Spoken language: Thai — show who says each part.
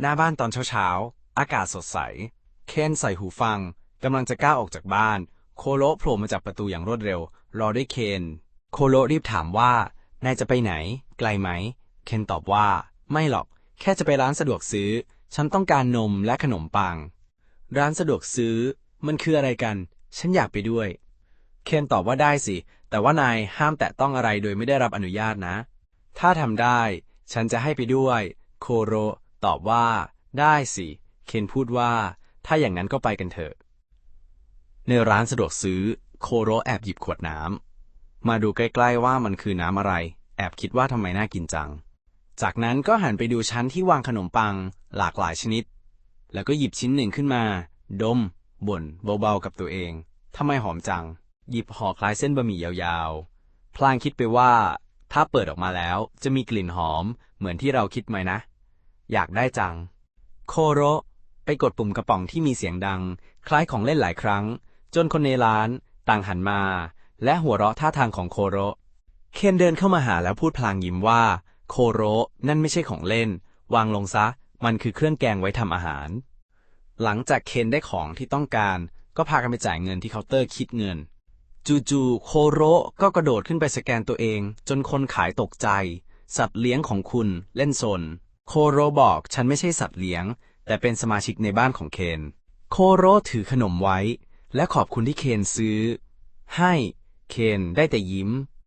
Speaker 1: หน้าบ้านตอนเช้าๆ อากาศสดใส เคนใส่หูฟัง กำลังจะก้าวออกจากบ้าน โคโระโผล่มาจากประตูอย่างรวดเร็ว รอด้วยเคน โคโระรีบถามว่า นายจะไปไหน ไกลไหม เคนตอบว่า ไม่หรอก แค่จะไปร้านสะดวกซื้อ ฉันต้องการนมและขนมปัง ร้านสะดวกซื้อ มันคืออะไรกัน ฉันอยากไปด้วย เคนตอบว่าได้สิ แต่ว่านายห้ามแตะต้องอะไรโดยไม่ได้รับอนุญาตนะ ถ้าทำได้ ฉันจะให้ไปด้วย โคโร ตอบว่า ได้สิ เคนพูดว่า ถ้าอย่างนั้นก็ไปกันเถอะ ในร้านสะดวกซื้อ โคโรแอบหยิบขวดน้ำ มาดูใกล้ๆว่ามันคือน้ำอะไร แอบคิดว่าทำไมน่ากินจัง จากนั้นก็หันไปดูชั้นที่วางขนมปัง หลากหลายชนิด แล้วก็หยิบชิ้นหนึ่งขึ้นมา ดม บ่นเบาๆกับตัวเองทำไมหอมจัง หยิบห่อคล้ายเส้นบะหมี่ยาวๆ พลางคิดไปว่า ถ้าเปิดออกมาแล้วจะมีกลิ่นหอมเหมือนที่เราคิดไหมนะ อยากได้จัง โคโรไปกดปุ่มกระป๋องที่มีเสียงดัง คล้ายของเล่นหลายครั้ง จนคนในร้าน ต่างหันมา และหัวเราะท่าทางของโคโรเคนเดินเข้ามาหาแล้วพูดพลางยิ้มว่า โคโรนั่นไม่ใช่ของเล่น วางลงซะ มันคือเครื่องแกงไว้ทำอาหาร หลังจากเคนได้ของที่ต้องการ ก็พากันไปจ่ายเงินที่เคาน์เตอร์คิดเงิน จู่ๆโคโรก็กระโดดขึ้นไปสแกนตัวเอง จนคนขายตกใจ สัตว์เลี้ยงของคุณเล่นซน โคโรบอกฉันไม่ใช่สัตว์เลี้ยง แต่เป็นสมาชิกในบ้านของเคน โคโรถือขนมไว้ และขอบคุณที่เคนซื้อ ให้เคนได้แต่ยิ้ม